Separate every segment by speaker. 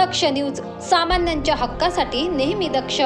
Speaker 1: दक्ष news सामान्यांच्या हक्कासाठी नेहमी दक्ष.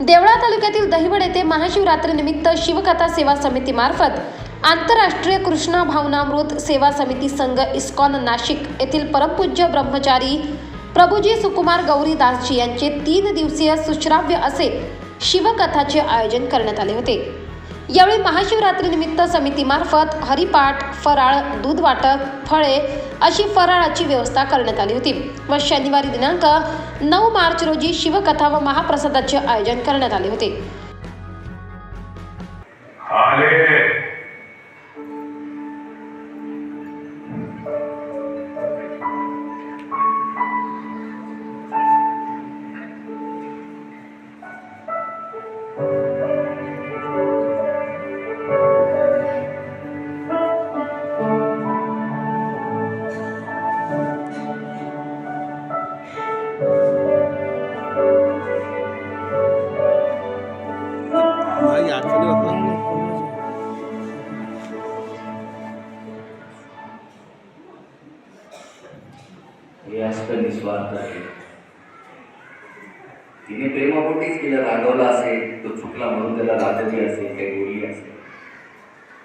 Speaker 1: देवळा तालुक्यातील दहिवड येथे महाशिवरात्रीनिमित्त शिवकथा सेवा समितीमार्फत आंतरराष्ट्रीय कृष्णा भावनामृत सेवा समिती संघ इस्कॉन नाशिक येथील परमपूज्य ब्रह्मचारी प्रभुजी सुकुमार गौरी दासजी यांचे तीन दिवसीय सुश्राव्य असे शिवकथाचे आयोजन करण्यात आले होते. यावेळी महाशिवरात्रीनिमित्त समितीमार्फत हरिपाठ फराळ दूध वाटप फळे अशी फराळाची व्यवस्था करण्यात आली होती व शनिवारी दिनांक नऊ मार्च रोजी शिवकथा व महाप्रसादाचे आयोजन करण्यात आले होते.
Speaker 2: आले
Speaker 3: आई होत नाही.
Speaker 4: हे असतं निस्वार्थ आहे. तिने प्रेमापोटीच तिला रागवला असेल तो चुकला म्हणून त्याला रागवली असेल काही बोलली असेल.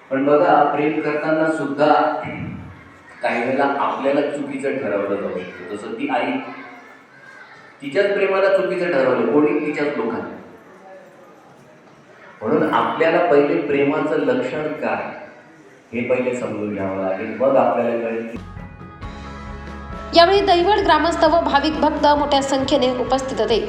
Speaker 4: पण बघा प्रेम करताना सुद्धा काही वेळेला आपल्याला चुकीचं ठरवलं जाऊ शकतं. जसं ती आई तिच्याच प्रेमाला चुकीचं ठरवलं कोणी तिच्याच लोकांना. म्हणून आपल्याला पहिले प्रेमाचं लक्षण काय? हे पहिले समजून घ्यावं लागेल. मग आपल्याला कळेल की
Speaker 1: यावेळी दैवड ग्रामस्थ व भाविक भक्त मोठ्या संख्येने उपस्थित होते.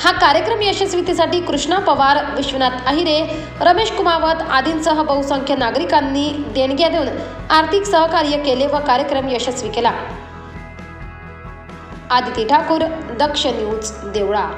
Speaker 1: हा कार्यक्रम यशस्वीतेसाठी कृष्णा पवार विश्वनाथ अहिरे रमेश कुमावत आदींसह बहुसंख्य नागरिकांनी देणग्या देऊन आर्थिक सहकार्य केले व कार्यक्रम यशस्वी केला. आदिती ठाकूर दक्ष न्यूज देवळा.